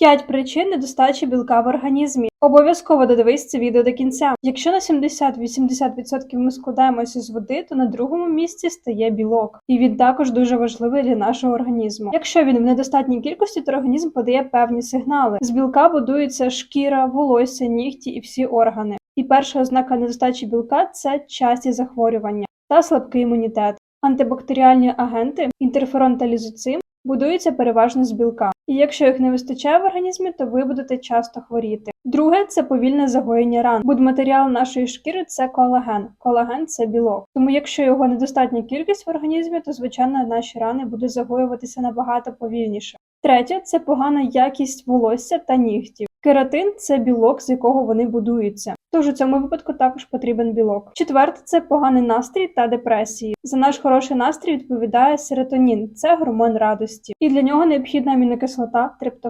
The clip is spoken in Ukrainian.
5 причин недостачі білка в організмі. Обов'язково додивись це відео до кінця. Якщо на 70-80% ми складаємося з води, то на другому місці стає білок, і він також дуже важливий для нашого організму. Якщо він в недостатній кількості, то організм подає певні сигнали. З білка будується шкіра, волосся, нігті і всі органи. І перша ознака недостачі білка це часті захворювання та слабкий імунітет. Антибактеріальні агенти, інтерферон та лізоцим будуються переважно з білка. І якщо їх не вистачає в організмі, то ви будете часто хворіти. Друге це повільне загоєння ран. Будматеріал нашої шкіри це колаген. Колаген це білок. Тому, якщо його недостатня кількість в організмі, то звичайно наші рани будуть загоюватися набагато повільніше. Третє це погана якість волосся та нігтів. Кератин це білок, з якого вони будуються. Тож у цьому випадку також потрібен білок. Четверте це поганий настрій та депресії. За наш хороший настрій відповідає серотонін, це гормон радості, і для нього необхідна амінокислота триптофан.